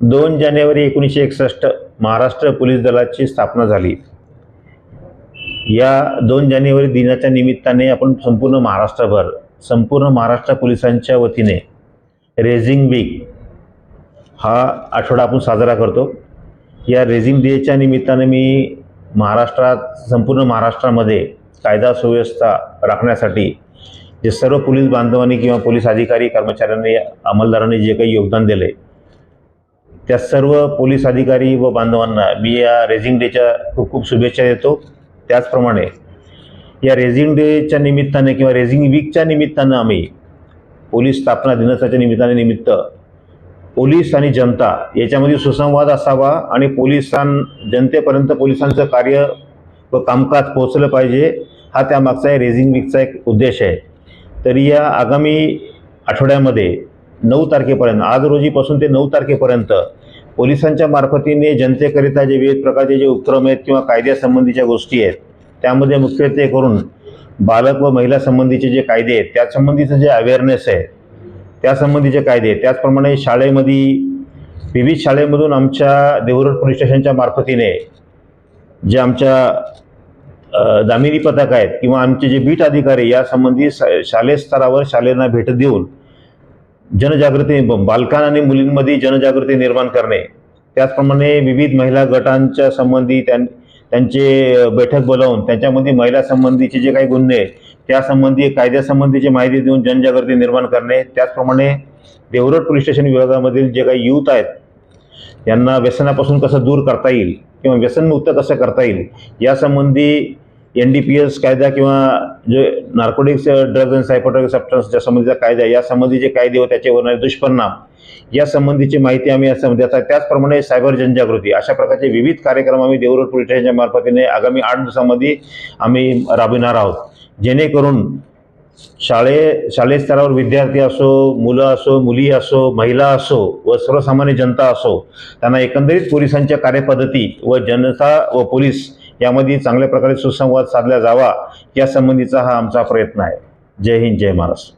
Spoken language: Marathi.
दोन जानेवारी एकोणीसशे एकसष्ट महाराष्ट्र पोलीस दलाची स्थापना झाली. या दोन जानेवारी दिनाच्या निमित्ताने आपण संपूर्ण महाराष्ट्रभर संपूर्ण महाराष्ट्र पोलिसांच्या वतीने रेझिंग वीक हा आठवडा आपण साजरा करतो. या रेझिंग डेच्या निमित्ताने मी महाराष्ट्रात संपूर्ण महाराष्ट्रामध्ये कायदा सुव्यवस्था राखण्यासाठी जे सर्व पोलीस बांधवांनी किंवा पोलीस अधिकारी कर्मचाऱ्यांनी अंमलदारांनी जे काही योगदान दिले त्या सर्व पोलीस अधिकारी व बांधवांना मी या रेझिंग डेच्या खूप खूप शुभेच्छा देतो. त्याचप्रमाणे या रेझिंग डेच्या निमित्ताने किंवा रेझिंग वीकच्या निमित्तानं आम्ही पोलीस स्थापना दिनाच्या निमित्ताने निमित्त पोलीस आणि जनता याच्यामध्ये सुसंवाद असावा आणि पोलिसां जनतेपर्यंत पोलिसांचं कार्य व कामकाज पोहोचलं पाहिजे हा त्यामागचा रेझिंग वीकचा एक उद्देश आहे. तरी या आगामी आठवड्यामध्ये नऊ तारखेपर्यंत आज रोजीपासून ते नऊ तारखेपर्यंत पोलिसांच्या मार्फतीने जनतेकरिता जे विविध प्रकारचे जे उपक्रम आहेत किंवा कायद्यासंबंधीच्या गोष्टी आहेत त्यामध्ये मुख्यत्वे करून बालक व महिला संबंधीचे जे कायदे आहेत त्यासंबंधीचं जे अवेअरनेस आहे त्यासंबंधीचे कायदे त्याचप्रमाणे शाळेमध्ये विविध शाळेमधून आमच्या देवरोड पोलीस स्टेशनच्या मार्फतीने जे आमच्या दामिनी पथक आहेत किंवा आमचे जे बीट अधिकारी यासंबंधी शालेय स्तरावर शालेयांना भेट देऊन जनजागृती बालकां आणि मुलींमध्ये जनजागृती निर्माण करणे. त्याचप्रमाणे विविध महिला गटांच्या संबंधी त्यां त्यांचे बैठक बोलावून त्यांच्यामध्ये महिला संबंधीचे जे काही गुन्हे आहेत, त्यासंबंधी कायद्यासंबंधीची माहिती देऊन जनजागृती निर्माण करणे. त्याचप्रमाणे देवरोड पोलीस स्टेशन विभागामधील जे काही यूथ आहेत यांना व्यसनापासून कसं दूर करता येईल किंवा व्यसनमुक्त कसं करता येईल यासंबंधी एन डी पी एस कायदा किंवा जे नार्कोटिक्स ड्रग्ज अँड सायकोट्रॉपिक सबस्टन्सच्या संबंधीचा कायदा यासंबंधी जे कायदे व त्याचे होणारे दुष्परिणाम या संबंधीची माहिती आम्ही यासंबंधी आता त्याचप्रमाणे सायबर जनजागृती अशा प्रकारचे विविध कार्यक्रम आम्ही देवरोड पोलीस स्टेशनच्या मार्फतीने आगामी आठ दिवसामध्ये आम्ही राबविणार आहोत. जेणेकरून शाळे शालेय स्तरावर विद्यार्थी असो मुलं असो मुली असो महिला असो व सर्वसामान्य जनता असो त्यांना एकंदरीत पोलिसांच्या कार्यपद्धती व जनता व पोलीस यामध्ये चांगल्या प्रकारे सुसंवाद साधला जावा यासंबंधीचा हा आमचा प्रयत्न आहे. जय हिंद जय महाराष्ट्र.